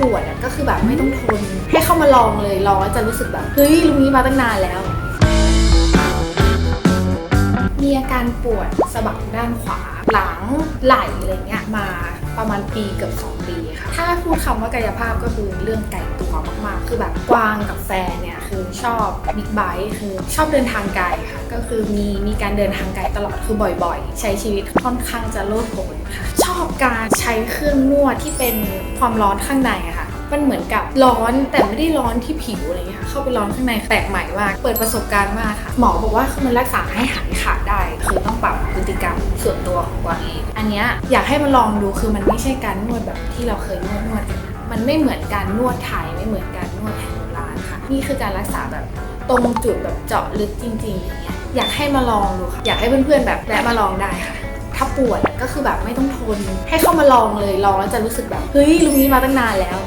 ปวดอะก็คือแบบไม่ต้องทน ให้เข้ามาลองเลยลองแล้วจะรู้สึกแบบเฮ้ยลุงนี้มาตั้งนานแล้ว มีอาการปวดสะบักด้านขวาหลังไหล่อะไรเงี้ยมาประมาณปีเกือบ2ปีค่ะถ้าพูดคำว่ากายภาพก็คือเรื่องไกลตัว มากๆ คือแบบกวางกับแฟนเนี่ยคือชอบบิ๊กไบค์คือชอบเดินทางไกลค่ะ ก็คือมีมีการเดินทางไกลตลอดคือบ่อยๆ ใช้ชีวิตค่อนข้างจะโลดโผนค่ะ ชอบการใช้เครื่องนวดที่เป็นความร้อนข้างในอะค่ะมันเหมือนกับร้อนแต่ไม่ได้ร้อนที่ผิวอะไรเงี้ยค่ะเข้าไปร้อนข้างในแปลกใหม่มากเปิดประสบการณ์มากค่ะ หมอบอกว่าคือมันรักษาให้หายขาดได้ คือต้องปรับ ตัวของกวางเองอันเนี้ยอยากให้มาลองดูคือมันไม่ใช่การนวดแบบที่เราเคยนวดนวดกันมันไม่เหมือนการนวดไทยไม่เหมือนการนวดแผนโบราณค่ะ นี่คือการรักษาแบบตรงจุดแบบเจาะลึกจริงๆอย่างเงี้ยอยากให้มาลองดูค่ะอยากให้เพื่อนๆแบบแวะมาลองได้ค่ะถ้าปวดก็คือแบบไม่ต้องทน ให้เข้ามาลองเลยลองแล้วจะรู้สึกแบบเฮ้ยลุงนี้มาตั้งนานแล้ว